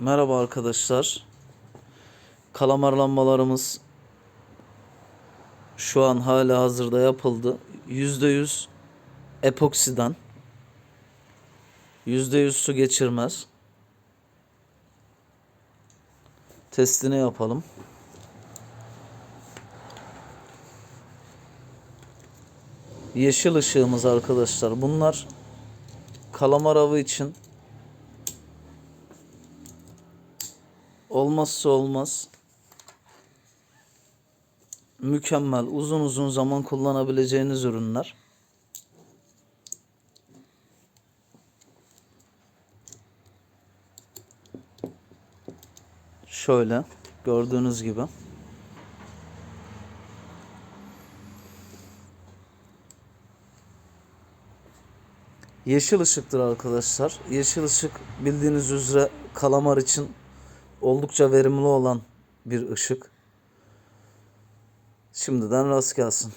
Merhaba arkadaşlar. Kalamar lambalarımız şu an hala hazırda yapıldı. %100 epoksiden. %100 su geçirmez. Testini yapalım. Yeşil ışığımız arkadaşlar. Bunlar kalamar avı için olmazsa olmaz. Mükemmel, uzun uzun zaman kullanabileceğiniz ürünler. Şöyle gördüğünüz gibi. Yeşil ışıktır arkadaşlar. Yeşil ışık bildiğiniz üzere kalamar için oldukça verimli olan bir ışık. Şimdiden rast gelsin.